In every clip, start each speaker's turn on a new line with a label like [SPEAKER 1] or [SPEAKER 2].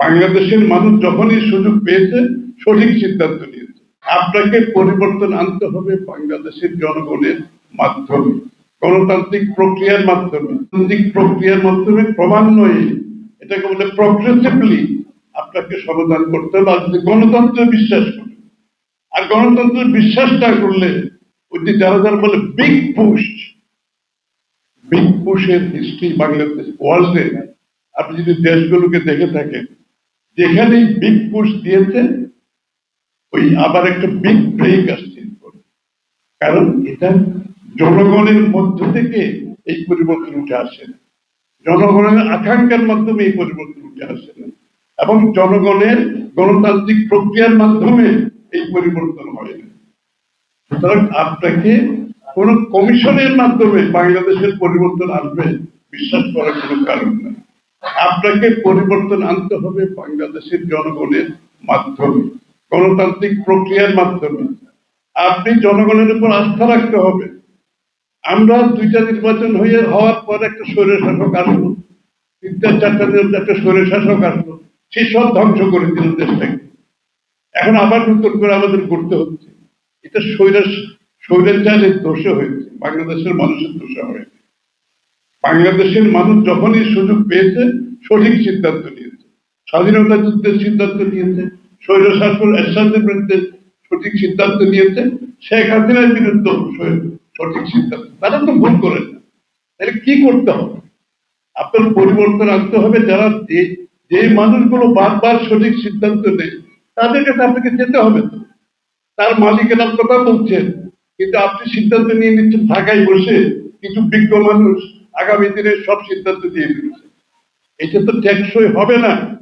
[SPEAKER 1] বাংলাদেশের মানুষ যখনই সুযোগ পেয়েছে, সঠিক সিদ্ধান্ত নিয়েছে। আপনাকে পরিবর্তন আনতে হবে বাংলাদেশের জনগণের মাধ্যমে, গণতান্ত্রিক প্রক্রিয়ার মাধ্যমে। প্রক্রিয়ার মাধ্যমে ক্রমান্বয়ে এটাকে বলে প্রগ্রেসিভলি আপনাকে সমাধান করতে হবে। যদি গণতন্ত্রে বিশ্বাস করেন, আর গণতন্ত্রের বিশ্বাস না করলে ওই যে যারা যারা বলে বিগ পুশ বিগ পুশের হিস্ট্রি বাংলাদেশ ওয়ার্ল্ডে আপনি যদি দেশগুলোকে দেখে থাকেন যেখানেই বিগ পুশ দিয়েছে ওই আবার একটা বিগ ব্রেক আসছে কারণ এটা জনগণের মধ্য থেকে এই পরিবর্তন উঠে আসে না। জনগণের আকাঙ্ক্ষার মাধ্যমে এই পরিবর্তন উঠে আসে না। এবং জনগণের গণতান্ত্রিক প্রক্রিয়ার মাধ্যমে এই পরিবর্তন হয় না। সুতরাং আপনাকে কোন কমিশনের মাধ্যমে বাংলাদেশের পরিবর্তন আসবে বিশ্বাস করার কোনো কারণ নেই। আপনাকে পরিবর্তন আনতে হবে বাংলাদেশের জনগণের মাধ্যমে, গণতান্ত্রিক প্রক্রিয়ার মাধ্যমে। আপনি জনগণের উপর আস্থা রাখতে হবে। আমরা দুইটা নির্বাচন হয়ে হওয়ার পর একটা স্বৈর শাসক আসলো, তিনটা, চারটা একটা স্বৈর শাসক আসলো, সে সব ধ্বংস করে দিল দেশটাকে। এখন আবার নতুন করে আমাদের করতে হচ্ছে। এটা স্বৈরাস স্বৈরাচারের দোষে হয়েছে, বাংলাদেশের মানুষের দোষে হয়েছে। বাংলাদেশের মানুষ যখনই সুযোগ পেয়েছে, সঠিক সিদ্ধান্ত নিয়েছে। স্বাধীনতা যুদ্ধের সিদ্ধান্ত নিয়েছে বিরুদ্ধে সঠিক সিদ্ধান্ত নিয়েছে, শেখ হাসিনার বিরুদ্ধে সঠিক সিদ্ধান্ত। তারা তো ভুল করেন না। তাহলে কি করতে হবে? আপনার পরিবর্তন আনতে হবে, যারা যে মানুষগুলো বারবার সঠিক সিদ্ধান্ত নেয়, তাদের কাছে আপনাকে যেতে হবে তো। তার মালিকেরার কথা বলছেন, কিন্তু আপনি সিদ্ধান্ত নিয়ে নিচ্ছেন, ঢাকায় বসে কিছু বিজ্ঞ মানুষ আগামী দিনে সব সিদ্ধান্ত দিয়ে দিচ্ছে এটা তো টেকসই হবে না।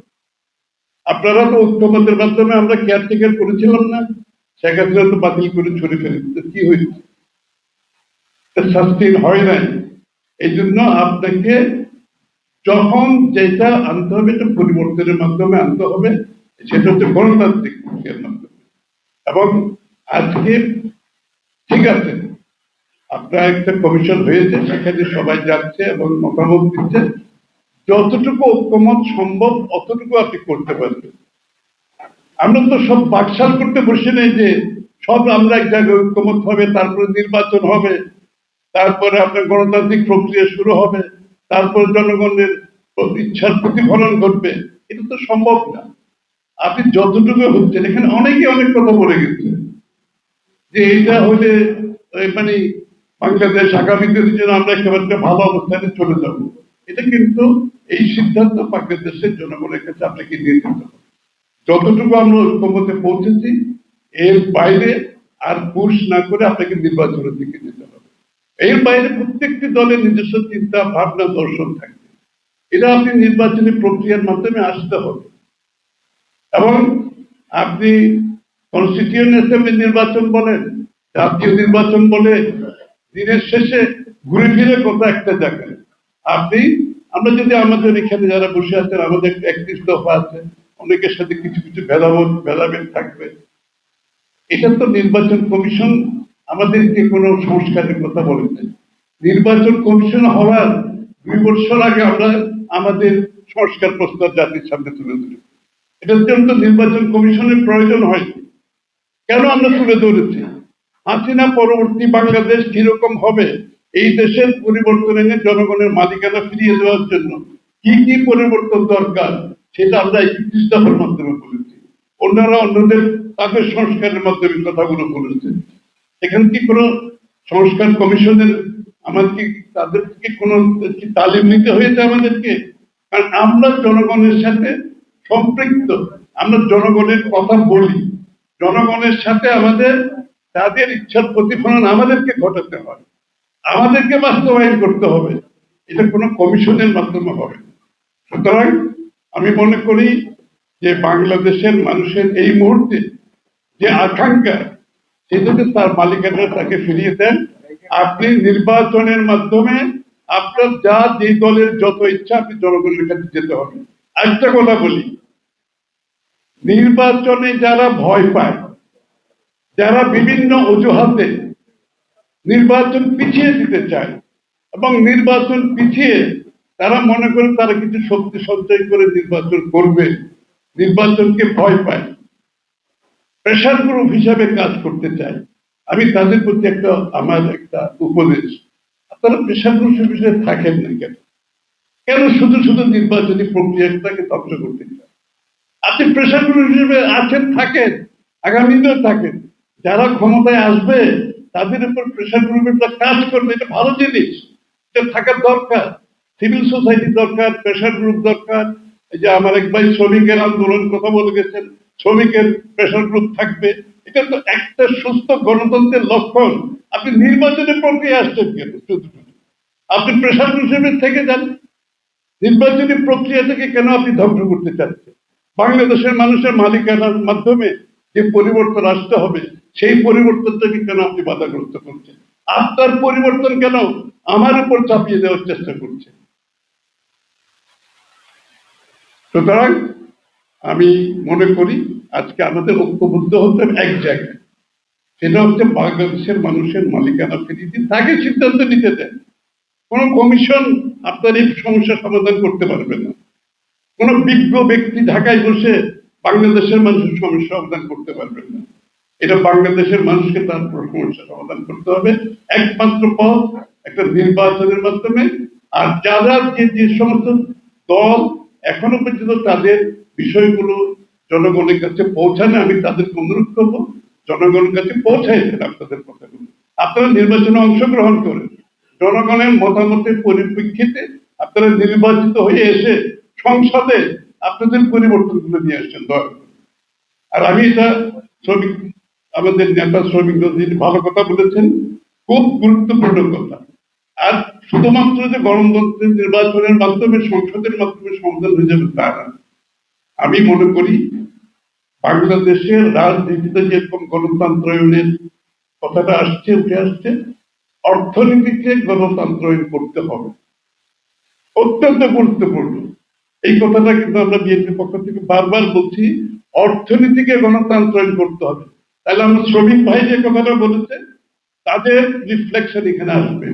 [SPEAKER 1] আপনারা তো ঐক্যমতের মাধ্যমে আমরা কেয়ারটেকার করেছিলাম না। হাসিনা তো বাতিল করে ছড়ে ফেলে কি হয়েছে? সাস্টেন হয় নাই। এই জন্য আপনাকে যখন যেটা আনতে হবে, এটা পরিবর্তনের মাধ্যমে আনতে হবে। সেটা হচ্ছে গণতান্ত্রিক প্রক্রিয়ার মাধ্যমে। এবং আজকে ঠিক আছে আপনার একটা কমিশন হয়েছে, সেখানে সবাই যাচ্ছে এবং মতামত দিচ্ছে। যতটুকু ঐক্যমত সম্ভব, অতটুকু আপনি করতে পারবেন। আমরা তো সব বাকশাল করতে বসে নেই যে সব আমরা এক জায়গায় ঐক্যমত হবে, তারপরে নির্বাচন হবে, তারপরে আপনার গণতান্ত্রিক প্রক্রিয়া শুরু হবে, তারপরে জনগণের ইচ্ছার প্রতিফলন ঘটবে। এটা তো সম্ভব না। আপনি যতটুকু হচ্ছেন, এখানে অনেকে অনেক কথা বলে গেছে। যে এইটা হলে মানে বাংলাদেশ আগামী দিনের জন্য আমরা একেবারে ভালো অবস্থানে চলে যাব, এটা কিন্তু এই সিদ্ধান্ত বাংলাদেশের জনগণের কাছে আপনাকে নিয়ে যেতে হবে। যতটুকু আমরা ঐক্যমতে পৌঁছেছি, এর বাইরে আর পুশ না করে আপনাকে নির্বাচনের দিকে যেতে হবে। এর বাইরে প্রত্যেকটি দলের নিজস্ব চিন্তা, ভাবনা, দর্শন থাকবে। এটা আপনি নির্বাচনী প্রক্রিয়ার মাধ্যমে আসতে হবে। এবং আপনি কনস্টিটিউন্ট অ্যাসেম্বলি নির্বাচন বলেন, জাতীয় নির্বাচন বলে দিনের শেষে ঘুরে ফিরে কথা একটা জায়গায়। আপনি, আমরা যদি আমাদের এখানে যারা বসে আছেন, আমাদের একত্রিশ দফা আছে, অনেকের সাথে কিছু কিছু ভেদাভেদ ভেদাভেদ থাকবে। এটা তো নির্বাচন কমিশন আমাদেরকে কোনো সংস্কারের কথা বলেছে নির্বাচন কমিশন হওয়ার দুই বছর আগে আমরা আমাদের সংস্কার প্রস্তাব জাতির সামনে তুলে ধরি এটার জন্য নির্বাচন কমিশনের প্রয়োজন হয়নি। কেন আমরা তুলে ধরেছি? হাসিনা পরবর্তী বাংলাদেশ কীরকম হবে? এই দেশের পরিবর্তন এনে জনগণের মালিকানা ফিরিয়ে দেওয়ার জন্য কি কি পরিবর্তন দরকার, সেটা আমরা একত্রিশ দফার মাধ্যমে বলেছি। অন্যরা অন্যদের তাদের সংস্কারের মাধ্যমে কথাগুলো বলেছে এখানে কি কোনো সংস্কার কমিশনের আমাদের কি তাদের থেকে কোনো তালিম নিতে হয়েছে আমাদেরকে? কারণ আমরা জনগণের সাথে সম্পৃক্ত, আমরা জনগণের কথা বলি। জনগণের সাথে আমাদের তাদের ইচ্ছার প্রতিফলন আমাদেরকে ঘটাতে হয়। আমাদেরকে বাস্তবায়ন করতে হবে। এটা কোনো কমিশনের মাধ্যমে হবে সুতরাং আমি মনে করি যে বাংলাদেশের মানুষের এই মুহূর্তে যে আকাঙ্ক্ষা সেটাতে তার মালিকানা তাকে ফিরিয়ে দেন, আপনি নির্বাচনের মাধ্যমে আপনার যা যে দলের যত ইচ্ছা, আপনি জনগণের কাছে যেতে হবে। একটা কথা বলি, নির্বাচনে যারা ভয় পায় যারা বিভিন্ন অজুহাতে নির্বাচন পিছিয়ে দিতে চায় এবং নির্বাচন পিছিয়ে তারা মনে করে তারা কিছু শক্তি সঞ্চয় করে নির্বাচন করবে, নির্বাচনকে ভয় পায়। প্রেশার গ্রুপ হিসাবে কাজ করতে চায়। আমি তাদের প্রতি একটা, আমার একটা উপদেশ। আপনারা প্রেশার গ্রুপ হিসেবে থাকেন না কেন? কেন শুধু শুধু নির্বাচনী প্রক্রিয়াটাকে ধ্বংস করতে চান আপনি প্রেশার গ্রুপ হিসেবে আছেন, থাকেন আগামী দিনেও থাকেন। যারা ক্ষমতায় আসবে, তাদের উপর প্রেশার গ্রুপের কাজ করবে, এটা ভালো জিনিস। এটা থাকার দরকার। সিভিল সোসাইটি দরকার প্রেশার গ্রুপ দরকার। এই যে আমার এক ভাই শ্রমিকের আন্দোলন কথা বলে গেছেন, শ্রমিকের প্রেশার গ্রুপ থাকবে। এটা তো একটা সুস্থ গণতন্ত্রের লক্ষণ। আপনি নির্বাচনের প্রক্রিয়া আসছেন কেন? আপনি প্রেশার হিসেবে থেকে যান। নির্বাচনী প্রক্রিয়া থেকে কেন আপনি ধ্বংস করতে চাচ্ছেন? বাংলাদেশের মানুষের মালিকানার মাধ্যমে যে পরিবর্তন আসতে হবে, সেই পরিবর্তনটাকে কেন আপনি বাধাগ্রস্ত করছেন? আপনার পরিবর্তন কেন আমার উপর চাপিয়ে দেওয়ার চেষ্টা করছে সুতরাং আমি মনে করি আজকে আমাদের ঐক্যবদ্ধ হতে এক জায়গায়। সেটা হচ্ছে বাংলাদেশের মানুষের মালিকানা ফিরিয়ে দিন তাকে সিদ্ধান্ত নিতে দেন, কোন কমিশন আপনার এই সমস্যা সমাধান করতে পারবে না। কোন বিজ্ঞ ব্যক্তি ঢাকায় বসে বাংলাদেশের মানুষের সমস্যা সমাধান করতে পারবেন না। এটা বাংলাদেশের মানুষকে তার সমস্যা সমাধান করতে হবে। একমাত্র পথ একটা নির্বাচনের মাধ্যমে। আর যারা যে যে সমস্ত দল এখনও পর্যন্ত তাদের বিষয়গুলো জনগণের কাছে পৌঁছানো আমি তাদেরকে অনুরোধ করব, জনগণের কাছে পৌঁছাই দেন আপনাদের কথাগুলো। আপনারা নির্বাচনে অংশগ্রহণ করেন। জনগণের মতামতের পরিপ্রেক্ষিতে আপনারা নির্বাচিত হয়ে এসে সংসদে আপনাদের পরিবর্তনগুলো নিয়ে আসছেন দয়া আর আমি এটা শ্রমিক, আমাদের নেতা শ্রমিক নদীর ভালো কথা বলেছেন, খুব গুরুত্বপূর্ণ কথা। আর শুধুমাত্র যে গণতন্ত্রের নির্বাচনের মাধ্যমে, সংসদের মাধ্যমে সমাধান হয়ে যাবে তা না। আমি মনে করি বাংলাদেশের রাজনীতিতে যেরকম গণতন্ত্রায়নের কথাটা আসছে, উঠে আসছে অর্থনীতিকে গণতন্ত্রায়ন করতে হবে। অত্যন্ত গুরুত্বপূর্ণ। এই কথাটা কিন্তু আমরা বিএনপির পক্ষ থেকে বারবার বলছি, অর্থনীতিকে গণতান্ত্রিক করতে হবে তাহলে আমরা শ্রমিক ভাই যে কথাটা বলেছে, তাদের রিফ্লেকশন এখানে আসবে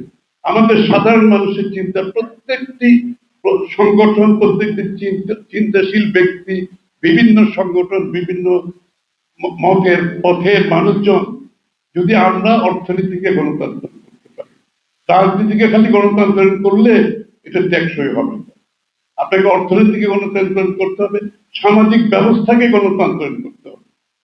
[SPEAKER 1] আমাদের সাধারণ মানুষের চিন্তা, প্রত্যেকটি সংগঠন, প্রত্যেকটি চিন্তা, চিন্তাশীল ব্যক্তি, বিভিন্ন সংগঠন, বিভিন্ন মতের, পথের মানুষজন যদি আমরা অর্থনীতিকে গণতন্ত্র করতে পারি, রাজনীতিকে খালি গণতান্ত্রিক করলে এটা টেকসই হবে। আপনাকে অর্থনীতিকে গণতান্ত্রিক করতে হবে সামাজিক ব্যবস্থাকে গণতান্ত্রিক করতে হবে।